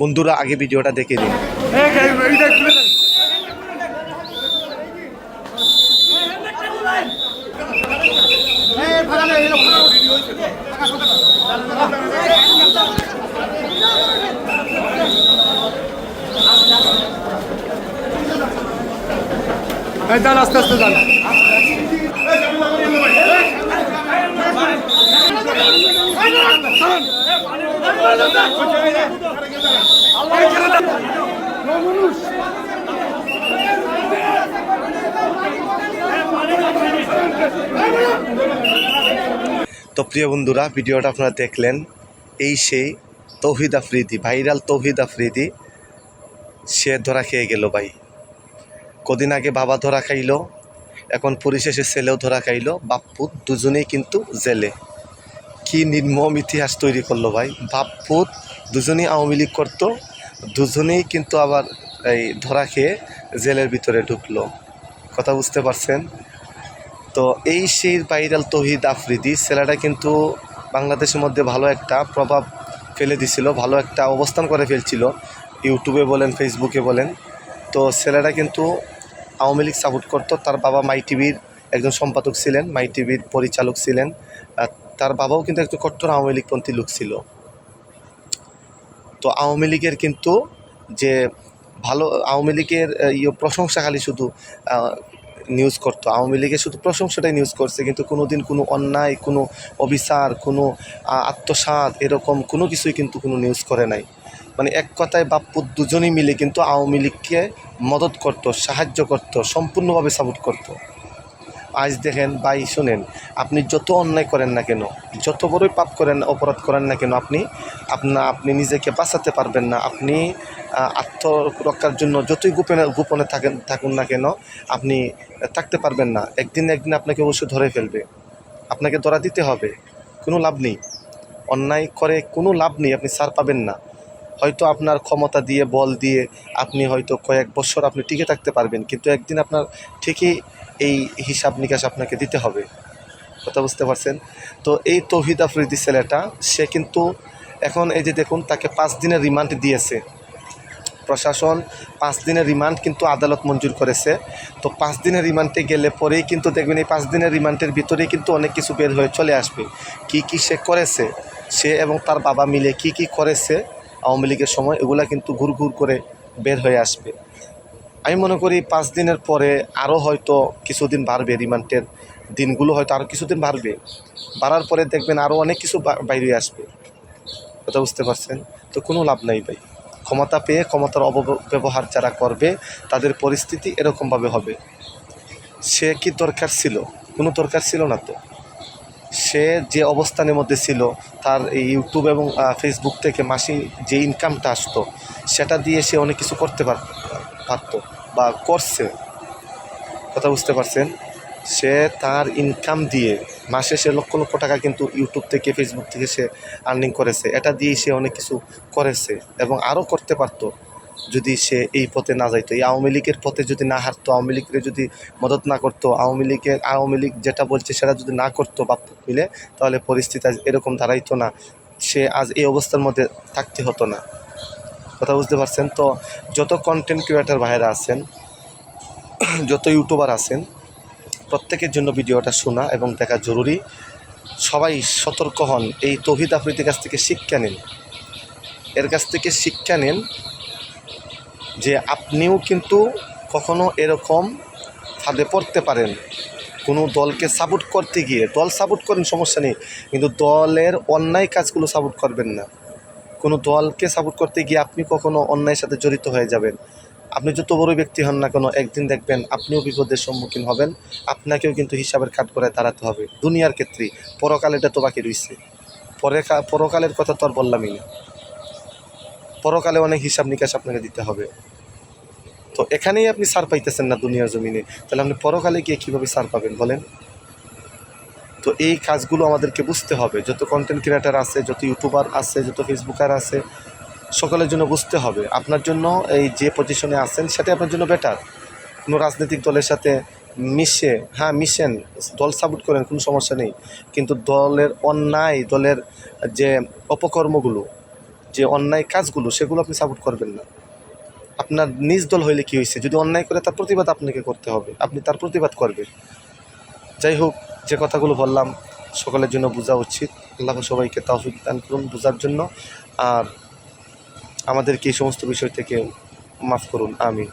বন্ধুরা আগে ভিডিওটা দেখে নিন। যান আস্তে আস্তে যান তো প্রিয় বন্ধুরা, ভিডিওটা আপনারা দেখলেন, এই সেই তৌহিদ আফ্রিদি, ভাইরাল তৌহিদ আফ্রিদি, সে ধরা খেয়ে গেল ভাই। কদিন আগে বাবা ধরা খাইল, এখন পরিশেষে ছেলেও ধরা খাইলো বাপ্পুত দুজনেই কিন্তু জেলে। কি নির্মম ইতিহাস তৈরি করল ভাই বাপ্পুত দুজনেই আওয়ামী লীগ করতো দুজনেই কিন্তু আবার এই ধরা খেয়ে জেলের ভিতরে ঢুকলো। কথা বুঝতে পারছেন? তো এই সেই বাইরাল তহিদ আফ্রিদি, ছেলেটা কিন্তু বাংলাদেশের মধ্যে ভালো একটা প্রভাব ফেলে দিছিল, ভালো একটা অবস্থান করে ফেলছিল। ইউটিউবে বলেন, ফেসবুকে বলেন। তো ছেলেটা কিন্তু আওয়ামী লীগ সাপোর্ট করতো। তার বাবা মাই টিভির একজন সম্পাদক ছিলেন, মাই টিভির পরিচালক ছিলেন। তার বাবাও কিন্তু একজন কট্টর আওয়ামী লীগপন্থী লোক ছিল। তো আওয়ামী লীগের কিন্তু যে ভালো আওয়ামী লীগের ইয়ে প্রশংসা খালি শুধু নিউজ করতো। আওয়ামী লীগের শুধু প্রশংসাটাই নিউজ করছে কিন্তু কোনো দিন কোনো অন্যায় কোনো অবিচার কোনো আহ, আত্মসাৎ এরকম কোনো কিছুই কিন্তু কোনো নিউজ করে নাই। মানে এক কথায় বাপ্পু দুজনেই মিলে কিন্তু আওয়ামী লীগকে মদত করতো সাহায্য করতো সম্পূর্ণভাবে সাপোর্ট করতো। আজ দেখেন ভাই, শোনেন, আপনি যত অন্যায় করেন না কেন, যত বড়ই পাপ করেন, অপরাধ করেন না কেন, আপনি, আপনা, আপনি নিজেকে বাঁচাতে পারবেন না। আপনি আত্মরক্ষার জন্য যতই গোপনে গোপনে থাকেন, থাকুন না কেন, আপনি থাকতে পারবেন না। একদিন একদিন আপনাকে অবশ্যই ধরে ফেলবে। আপনাকে ধরা দিতে হবে। কোনো লাভ নেই। অন্যায় করে কোনো লাভ নেই। আপনি সার পাবেন না। হয়তো আপনার ক্ষমতা দিয়ে, বল দিয়ে আপনি হয়তো কয়েক বছর আপনি টিকে থাকতে পারবেন, কিন্তু একদিন আপনার ঠিকই এই হিসাব নিকাশ আপনাকে দিতে হবে। কথা বুঝতে পারছেন? তো এই তৌহিদ আফ্রিদি ছেলেটা, সে কিন্তু এখন এই যে দেখুন, তাকে পাঁচ দিনের রিমান্ড দিয়েছে। প্রশাসন পাঁচ দিনের রিমান্ড কিন্তু আদালত মঞ্জুর করেছে। তো পাঁচ দিনের রিমান্ডে গেলে পরেই কিন্তু দেখবেন এই পাঁচ দিনের রিমান্ডের ভিতরেই কিন্তু অনেক কিছু বের হয়ে চলে আসবে। কি কি সে করেছে? সে এবং তার বাবা মিলে কি কি করেছে? আওয়ামী লীগের সময় এগুলা কিন্তু ঘুর ঘুর করে বের হয়ে আসবে। আমি মনে করি পাঁচ দিনের পরে আরও হয়তো কিছুদিন বাড়বে রিমান্ডের দিনগুলো, হয়তো আরও কিছুদিন বাড়বে। বাড়ার পরে দেখবেন আরও অনেক কিছু বাইরে আসবে। কথা বুঝতে পারছেন? তো কোনো লাভ নাই ভাই। ক্ষমতা পেয়ে ক্ষমতার অপব্যবহার যারা করবে, তাদের পরিস্থিতি এরকমভাবে হবে। সে কি দরকার ছিল? কোনো দরকার ছিল না তো। সে যে অবস্থানের মধ্যে ছিল, তার ইউটিউব এবং ফেসবুক থেকে মাসি যে ইনকামটা আসতো, সেটা দিয়ে সে অনেক কিছু করতে পার, পারতো বা করছে। কথা বুঝতে পারছেন? সে তার ইনকাম দিয়ে মাসে সে লক্ষ লক্ষ টাকা কিন্তু ইউটিউব থেকে ফেসবুক থেকে সে আর্নিং করেছে। এটা দিয়েই সে অনেক কিছু করেছে এবং আরও করতে পারতো। যদি সে এই পথে না যাইতো, এই আওয়ামী লীগের পথে যদি না হারতো, আওয়ামী লীগের যদি মদত না করতো, আওয়ামী লীগের, আওয়ামী লীগ যেটা বলছে সেটা যদি না করতো বা মিলে, তাহলে পরিস্থিতি আজ এরকম দাঁড়াইতো না। সে আজ এই অবস্থার মধ্যে থাকতে হতো না। কথা বুঝতে পারছেন? তো যত কন্টেন্ট ক্রিয়েটার ভাইরা আছেন, যত ইউটিউবার আছেন, প্রত্যেকের জন্য ভিডিওটা শোনা এবং দেখা জরুরি। সবাই সতর্ক হন, এই তৌহিদ আফ্রিদির কাছ থেকে শিক্ষা নিন। এর কাছ থেকে শিক্ষা নিন যে আপনিও কিন্তু কখনো এরকম ফাঁদে পড়তে পারেন। কোনো দলকে সাপোর্ট করতে গিয়ে, দল সাপোর্ট করেন সমস্যা নেই, কিন্তু দলের অন্যায় কাজগুলো সাপোর্ট করবেন না। কোনো দলকে সাপোর্ট করতে গিয়ে আপনি কখনো অন্যায়ের সাথে জড়িত হয়ে যাবেন। আপনি যত বড় ব্যক্তি হন না কেন, একদিন দেখবেন আপনিও বিপদের সম্মুখীন হবেন, আপনাকেও কিন্তু হিসাবের কাঠ করে দাঁড়াতে হবে। দুনিয়ার ক্ষেত্রেই পরকাল এটা তো বাকি রয়েছে পরে পরকালের কথা তো আর বললামই না। পরকালে অনেক হিসাব নিকাশ আপনাকে দিতে হবে। তো এখানেই আপনি সার পাইতেছেন না দুনিয়ার জমিনে। তাহলে আপনি পরকালে গিয়ে কীভাবে সার পাবেন বলেন? তো এই কাজগুলো আমাদেরকে বুঝতে হবে। যত কন্টেন্ট ক্রিয়েটার আছে, যত ইউটিউবার আছে, যত ফেসবুকার আছে, সকলের জন্য বুঝতে হবে। আপনার জন্য এই যে পজিশনে আছেন, সেটাই আপনার জন্য বেটার কোনো রাজনৈতিক দলের সাথে মিশে হ্যাঁ মিশেন, দল সাপোর্ট করেন, কোনো সমস্যা নেই। কিন্তু দলের অন্যায়, দলের যে অপকর্মগুলো যে অন্যায় কাজগুলো, সেগুলো আপনি সাপোর্ট করবেন না। আপনার নিজ দল হইলে কি হয়েছে যদি অন্যায় করে, তার প্রতিবাদ আপনাকে করতে হবে। আপনি তার প্রতিবাদ করবেন। যাই হোক, যে কথাগুলো বললাম, সকলের জন্য বোঝা উচিত। আল্লাহ সবাইকে তাহফিক দান করুন বোঝার জন্য। আর আমাদেরকে এই সমস্ত বিষয় থেকে মাফ করুন। আমি